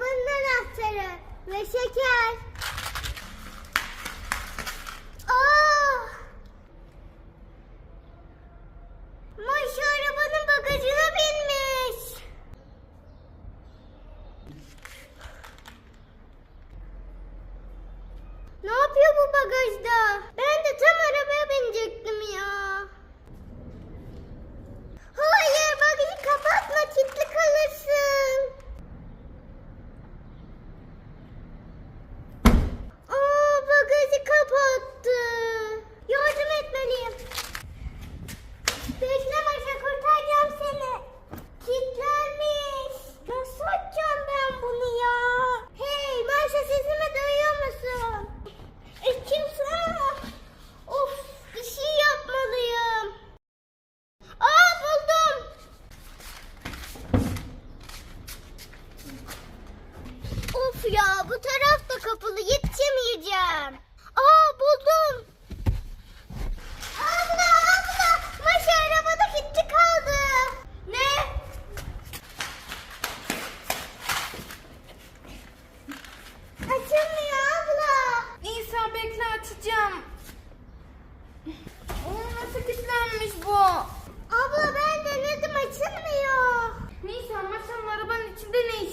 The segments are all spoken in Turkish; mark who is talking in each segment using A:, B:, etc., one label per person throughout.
A: arabanın anahtarı ve şeker.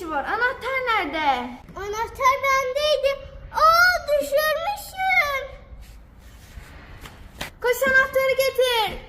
B: var. Anahtar nerede?
A: Anahtar bendeydi. Aa düşürmüşüm.
B: Koş anahtarı getir.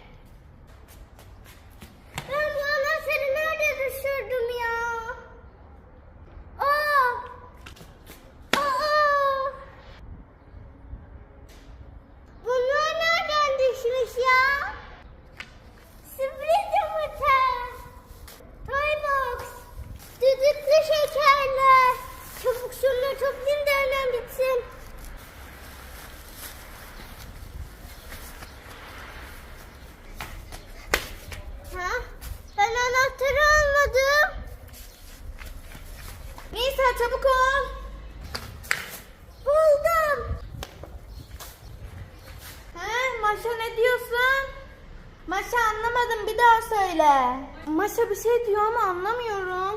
B: öyle? Maşa bir şey diyor ama anlamıyorum.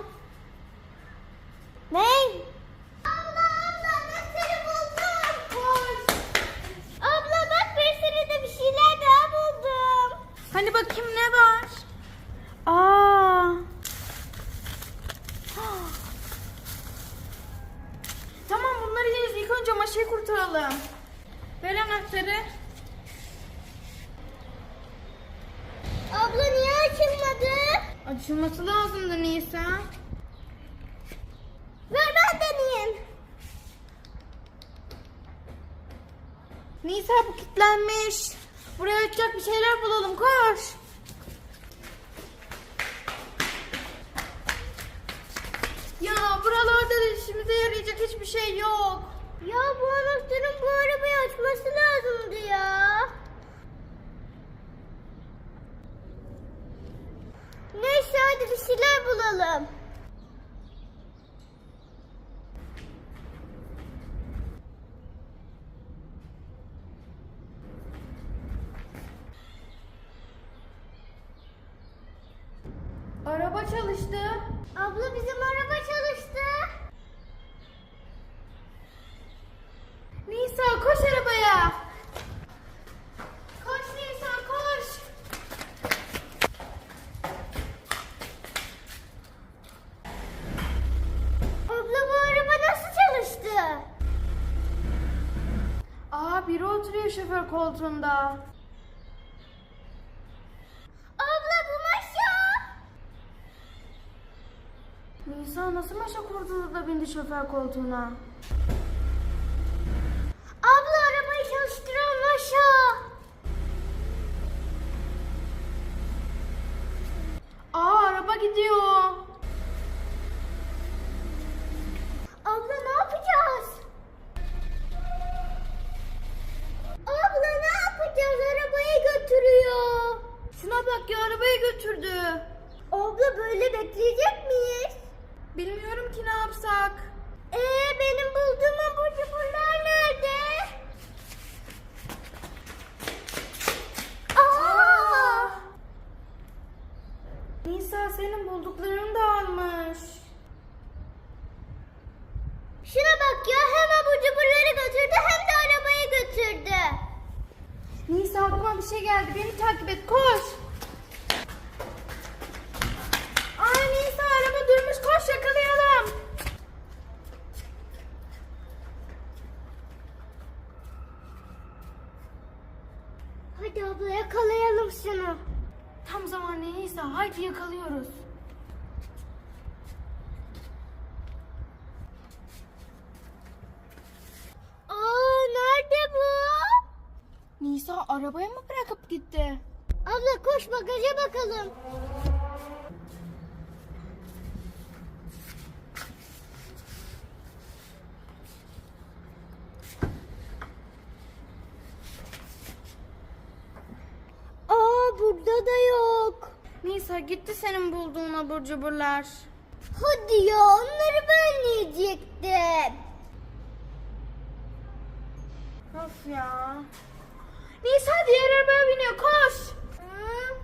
B: Açılması lazımdı Nisa.
A: Ver ben deneyeyim.
B: Nisa bu kilitlenmiş. Buraya açacak bir şeyler bulalım. Koş. Ya buralarda da işimize yarayacak hiçbir şey yok.
A: alalım.
B: Araba çalıştı.
A: Abla bizim araba çalıştı.
B: biri oturuyor şoför koltuğunda.
A: Abla bu maşa.
B: Nisa nasıl maşa kurtuldu da bindi şoför koltuğuna?
A: Abla arabayı çalıştıran maşa.
B: Aa araba gidiyor. Arabaya mı bırakıp gitti?
A: Abla koş bagaja bakalım. Aa burada da yok.
B: Nisa gitti senin bulduğun abur cuburlar.
A: Hadi ya onları ben yiyecektim.
B: Of ya. Nisa diğer arabaya biniyor koş.
A: Hı?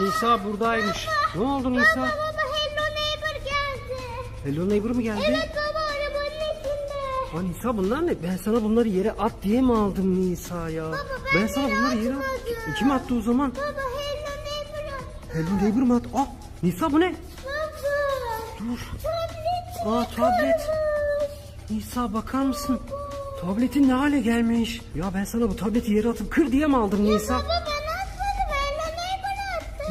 C: Nisa buradaymış. Ne oldu Nisa?
A: Baba baba Hello Neighbor geldi.
C: Hello Neighbor mu geldi?
A: Evet baba arabanın içinde.
C: Aa Nisa bunlar ne? Ben sana bunları yere at diye mi aldım Nisa ya?
A: Baba, ben
C: sana
A: yere
C: bunları yere
A: atmadım.
C: Kim attı o zaman?
A: Baba Hello Neighbor.
C: Hello Neighbor mu attı? Aa Nisa bu ne?
A: Baba.
C: Dur.
A: Tablet.
C: Aa tablet. Nisa bakar mısın? Tabletin ne hale gelmiş? Ya ben sana bu tableti yere atıp kır diye mi aldım Nisa?
A: Baba ben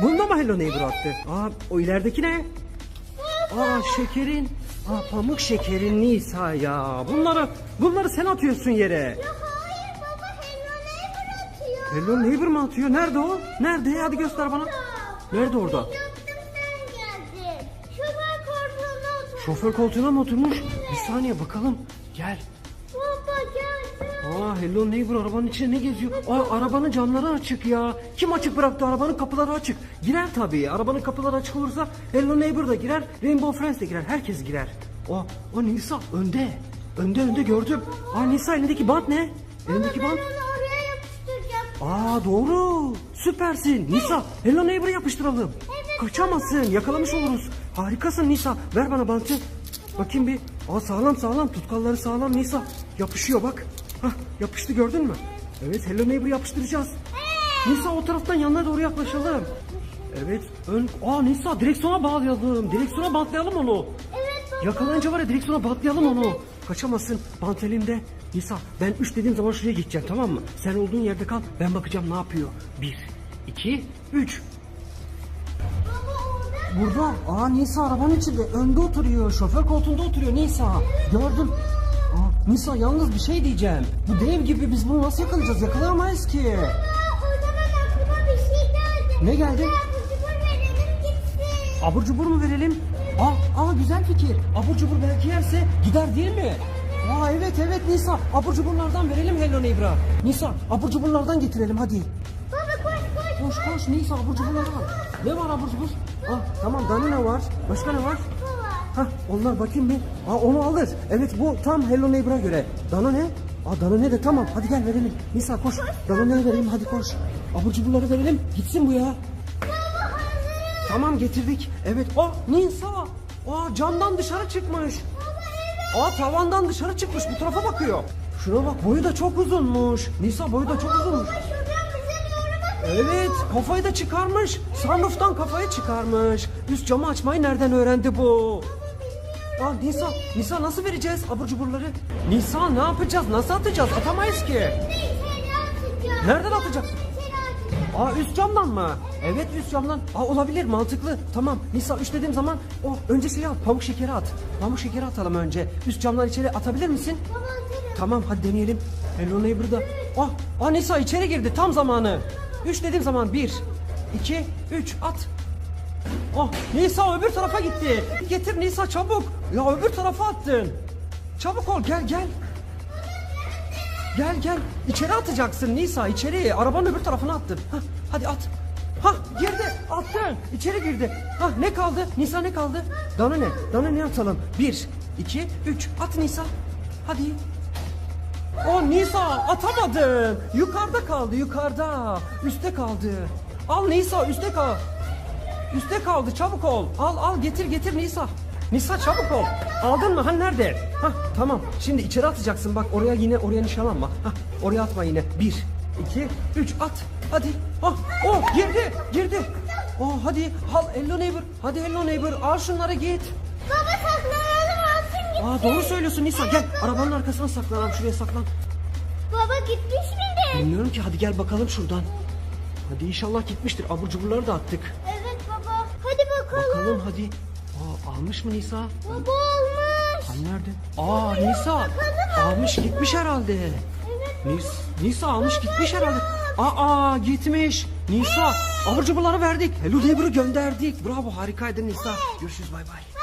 C: Bunda mı Hello Neighbor attı? Aa o ilerideki ne? Aa şekerin. Aa pamuk şekerin Nisa ya. Bunları bunları sen atıyorsun yere.
A: Ya hayır baba Hello Neighbor atıyor.
C: Hello Neighbor mu atıyor? Nerede o? Nerede? Hadi göster bana. Nerede orada?
A: Şoför koltuğuna
C: mı oturmuş? Bir saniye bakalım. Gel. Aa Hello Neighbor arabanın içinde ne geziyor? Aa arabanın camları açık ya. Kim açık bıraktı? Arabanın kapıları açık. Girer tabii. Arabanın kapıları açık olursa Hello Neighbor da girer. Rainbow Friends de girer. Herkes girer. O, o Nisa önde. Önde önde gördüm. Aa Nisa elindeki bant ne? Elindeki bant. Aa doğru. Süpersin. Nisa Hello Neighbor'ı yapıştıralım. Kaçamazsın. Yakalamış oluruz. Harikasın Nisa. Ver bana bantı. Bakayım bir. Aa sağlam sağlam. Tutkalları sağlam Nisa. Yapışıyor bak. Hah yapıştı gördün mü? Evet Hello Neighbor'ı yapıştıracağız. Nisa o taraftan yanına doğru yaklaşalım. Evet ön... Aa Nisa direksiyona bağlayalım. Direksiyona bantlayalım onu.
A: Evet baba.
C: Yakalayınca var ya direksiyona bantlayalım onu. Kaçamazsın. Bant elimde. Nisa ben 3 dediğim zaman şuraya gideceğim tamam mı? Sen olduğun yerde kal. Ben bakacağım ne yapıyor. 1, 2, 3.
A: Baba orada.
C: Burada. Aa Nisa arabanın içinde. Önde oturuyor. Şoför koltuğunda oturuyor Nisa. Gördüm. Nisa yalnız bir şey diyeceğim. Bu dev gibi biz bunu nasıl yakalayacağız? Yakalayamayız ki.
A: Aa, o zaman aklıma bir şey geldi.
C: Ne geldi?
A: Abur verelim gitsin.
C: Abur cubur mu verelim? Aa, aa güzel fikir. Abur cubur belki yerse gider değil mi? Aa evet evet Nisa. Abur cuburlardan verelim Hello Neighbor'a. Nisa abur cuburlardan getirelim hadi.
A: Baba koş koş.
C: Koş koş Nisa abur cuburlar var. Ne var abur cubur? Aa tamam Danina var. Başka ne var? Hah onlar bakayım bir. Aa onu alır. Evet bu tam Hello Neighbor'a göre. Dana ne? Aa Dana ne de tamam hadi gel verelim. Nisa koş. Dana ne verelim hadi koş. Abur cuburları verelim. Gitsin bu ya. Tamam getirdik. Evet. Aa Nisa. Aa camdan dışarı çıkmış. Aa tavandan dışarı çıkmış. Bu tarafa bakıyor. Şuna bak boyu da çok uzunmuş. Nisa boyu da çok uzunmuş. Evet kafayı da çıkarmış. Sunroof'tan kafayı çıkarmış. Üst camı açmayı nereden öğrendi bu? Aa Nisa, Nisa nasıl vereceğiz abur cuburları? Nisa ne yapacağız? Nasıl atacağız? Atamayız ki. Nereden atacaksın? Aa üst camdan mı? Evet üst camdan. Aa olabilir mantıklı. Tamam Nisa üç dediğim zaman oh önce şeyi at pamuk şekeri at. Pamuk şekeri atalım önce. Üst camdan içeri atabilir misin?
A: Baba atarım.
C: Tamam hadi deneyelim. Hello Neighbor'da. Ah, ah Nisa içeri girdi tam zamanı. Üç dediğim zaman bir, iki, üç at. Oh Nisa öbür tarafa gitti. Getir Nisa çabuk. Ya öbür tarafa attın. Çabuk ol gel gel. Gel gel. İçeri atacaksın Nisa içeri. Arabanın öbür tarafına attın. Hah, hadi at. Hah girdi attın. İçeri girdi. Hah ne kaldı? Nisa ne kaldı? Dana ne? Dana ne atalım? Bir, iki, üç. At Nisa. Hadi. O Nisa atamadın. Yukarıda kaldı yukarıda. Üste kaldı. Al Nisa üste kal. Üste kaldı çabuk ol. Al al getir getir Nisa. Nisa çabuk ol. Aldın mı? Ha nerede? Ha tamam. Şimdi içeri atacaksın. Bak oraya yine oraya nişanlanma. Ha oraya atma yine. Bir, iki, üç at. Hadi. Oh, oh girdi girdi. Oh hadi al hello neighbor. Hadi hello neighbor. Al şunları git.
A: Baba saklanalım alsın git.
C: Aa doğru söylüyorsun Nisa. Gel arabanın arkasına saklan. Şuraya saklan.
A: Baba gitmiş midir?
C: Bilmiyorum ki hadi gel bakalım şuradan. Hadi inşallah gitmiştir. Abur cuburları da attık.
A: Evet bakalım.
C: Bakalım hadi. Aa, almış mı Nisa?
A: Baba olmuş.
C: Hani nerede? Aa Nisa. Almış gitmiş herhalde. Nis, Nisa almış gitmiş herhalde. Aa gitmiş. Nisa abur cuburları verdik. Hello Neighbor'ı gönderdik. Bravo harikaydın Nisa. Görüşürüz bay bay.